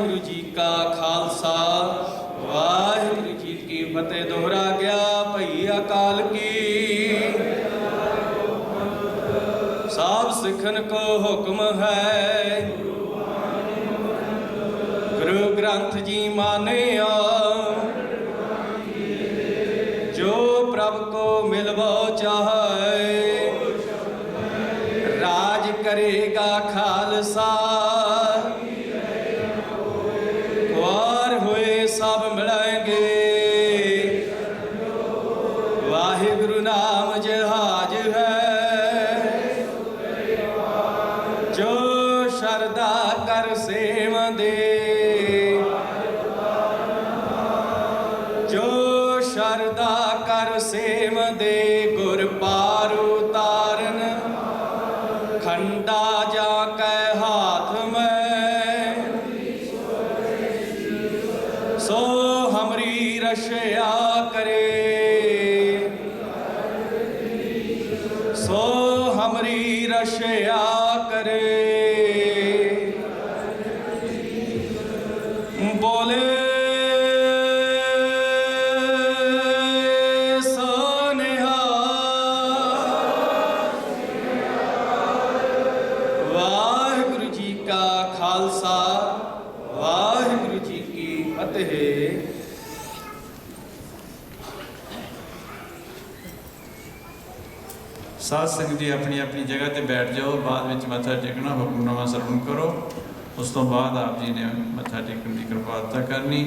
ਵਾਹਿਗੁਰੂ ਜੀ ਕਾ ਖਾਲਸਾ, ਵਾਹਿਗੁਰੂ ਜੀ ਕੀ ਫਤਿਹ। ਦੁਹਰਾ ਗਿਆ ਭਈ ਅਕਾਲ ਕੀ। ਸਾਬ ਸਿੱਖਣ ਕੋ ਹੁਕਮ ਹੈ। ਗੁਰੂ ਗ੍ਰੰਥ ਜੀ ਮਾਨਿਆ, ਜੋ ਪ੍ਰਭ ਕੋ ਮਿਲਵੋ ਚਾਹੈ, ਰਾਜ ਕਰੇਗਾ ਖਾਲਸਾ। ਖੰਡਾ ਜਾ ਕੈ ਹਾਥ ਮੈਂ। ਸੋ ਹਮਰੀ ਰਸ਼ਿਆ ਕਰੇ। ਸੋ ਹਮਰੀ ਰਸ਼ਿਆ ਕਰੇ। ਸਾਧ ਸੰਗਤ ਜੀ ਆਪਣੀ ਆਪਣੀ ਜਗ੍ਹਾ ਤੇ ਬੈਠ ਜਾਓ, ਬਾਅਦ ਵਿੱਚ ਮੱਥਾ ਟੇਕਣਾ ਹੁਕਮਨਾਮਾ ਸਰਵਣ ਕਰੋ। ਉਸ ਤੋਂ ਬਾਅਦ ਆਪ ਜੀ ਨੇ ਮੱਥਾ ਟੇਕਣ ਦੀ ਕਿਰਪਾਲਤਾ ਕਰਨੀ।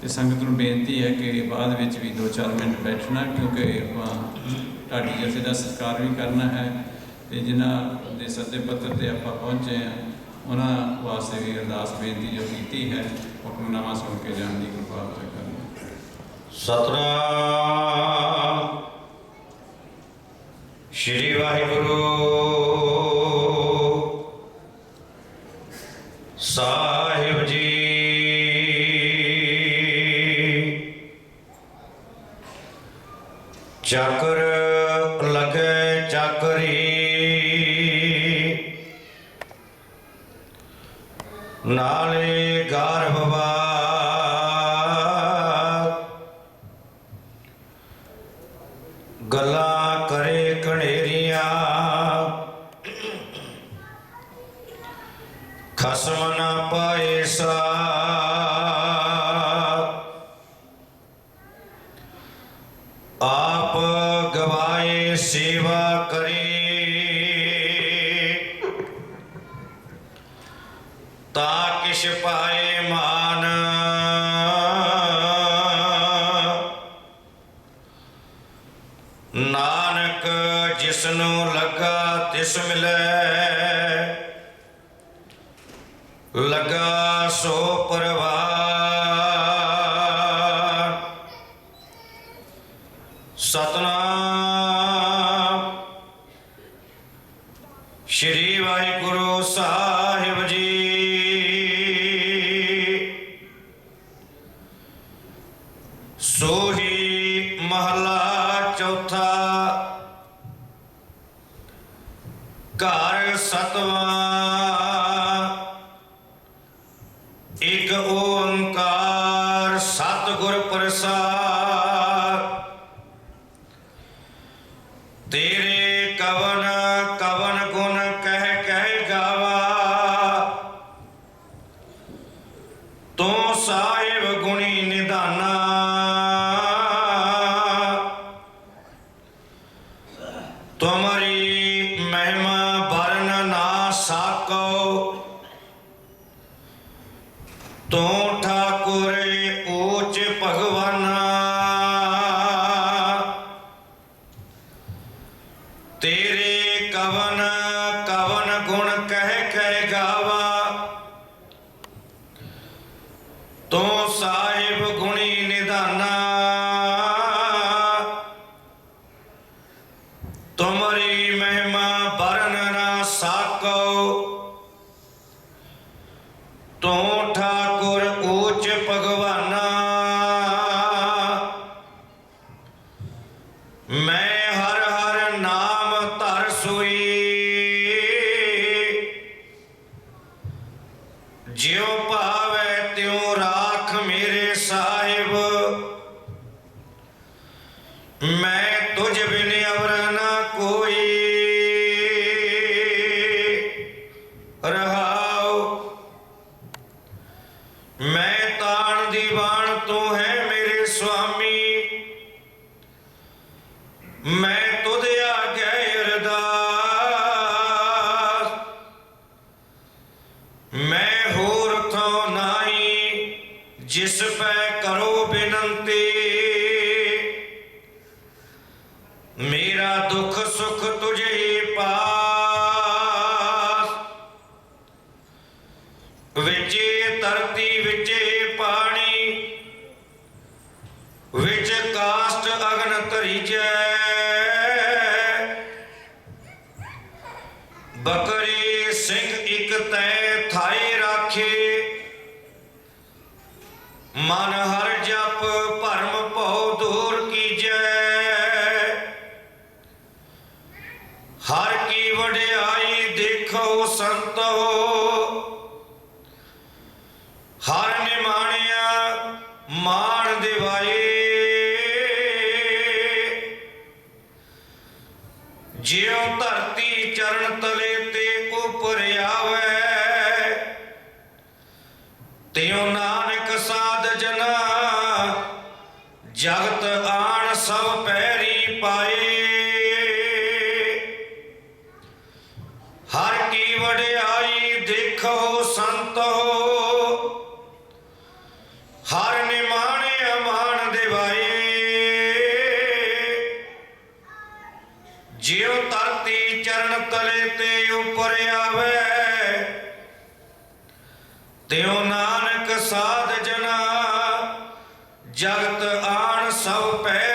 ਤੇ ਸੰਗਤ ਨੂੰ ਬੇਨਤੀ ਹੈ ਕਿ ਬਾਅਦ ਵਿੱਚ ਵੀ 2-4 ਮਿੰਟ ਬੈਠਣਾ, ਕਿਉਂਕਿ ਆਪਾਂ ਢਾਡੀ ਜਥੇ ਦਾ ਸਤਿਕਾਰ ਵੀ ਕਰਨਾ ਹੈ। ਤੇ ਜਿਨ੍ਹਾਂ ਦੇ ਸੱਦੇ ਪੱਤਰ ਤੇ ਆਪਾਂ ਪਹੁੰਚੇ ਹਾਂ, ਉਹਨਾਂ ਵਾਸਤੇ ਵੀ ਅਰਦਾਸ ਬੇਨਤੀ ਜੋ ਕੀਤੀ ਹੈ ਹੁਕਮਨਾਮਾ ਸੁਣ ਕੇ ਜਾਣ ਦੀ ਕਿਰਪਾਲਤਾ ਕਰਨੀ ਸਤਨਾਮ ਸ਼੍ਰੀ ਵਾਹਿਗੁਰੂ। ਸਾਹਿਬ ਜੀ। ਚੱਕਰ ਲਗੇ ਚੱਕਰੀ। ਨਾਲੇ ਗਰਭਵਾ ਖਸਮ ਨਾ ਪਾਏ ਸਾ ਆਪ ਗਵਾਏ ਸੇਵਾ ਕਰੀ। ਤਾਂ ਕਿਛ ਪਾਏ ਮਾਨ। ਨਾਨਕ ਜਿਸਨੂੰ ਲੱਗਾ ਤਿਸ ਮਿਲੈ ਲਗਾ ਸੋ ਪਰਵਾਰ। ਸਤਨਾਮ। ਸ਼੍ਰੀ ਵਾਹਿਗੁਰੂ ਸਾਹਿਬ ਜੀ। ਸੋਹੀ ਮਹਲਾ ਚੌਥਾ। ਘਰ ਸਤਵਾਂ ਤੇਰੇ ਕਵਨ ਕਵਨ ਗੁਣ ਕਹਿ ਕਹਿ ਗਾਵਾ। ਤੂੰ ਸਾਹਿਬ ਗੁਣੀ ਨਿਧਾਨਾ। ਤੁਮਰੀ ਮਹਿਮਾ ਵਰਨ ਨਾ ਸਾਕੋ। ਤੂੰ ਗੁਣੀ ਤੁਮਰੀ ਮਹਿਮਾ ਬਰਨ ਨਾ ਸਾਕੋ। ਤੂੰ ਠਾਕੁਰ ਊਚ ਭਗਵਾਨ। ਮੈਂ ਤਾਣ ਦੀ ਬਾਣ ਤੂੰ ਹੈ ਮੇਰੇ ਸੁਆਮੀ। ਮੈਂ ਤੁਧ ਆਗੇ ਅਰਦਾਸ। ਮੈਂ ਹੋਰ ਥੋ ਨਾਹੀ, ਜਿਸ ਪੈ ਕਰੋ ਬੇਨਤੀ। ਵਿਚੇ ਧਰਤੀ ਵਿਚੇ ਪਾਣੀ, ਵਿੱਚ ਕਾਸ਼ਟ ਅਗਨ ਧਰੀ ਜੈ ਬਕਰੀ ਸਿੰਘ ਇਕ ਤੈ ਥਾਏ ਰਾਖੇ। ਮਨ ਹਰ ਜਪ ਭਰਮ ਭਉ ਦੂਰ ਕੀਜੈ। ਹਰ ਕੀ ਵਡਿਆਈ ਜਿਉ ਧਰਤੀ ਚਰਨ ਤਲੇ ਤੇ ਉਪਰ ਆਵੇ ਜਿਉ ਧਰਤੀ ਚਰਨ ਤਲੇ ਤੇ ਉਪਰ ਆਵੇ। ਤਿਉ ਨਾਨਕ ਸਾਧ ਜਨਾ, ਜਗਤ ਆਣ ਸਭ ਪੈ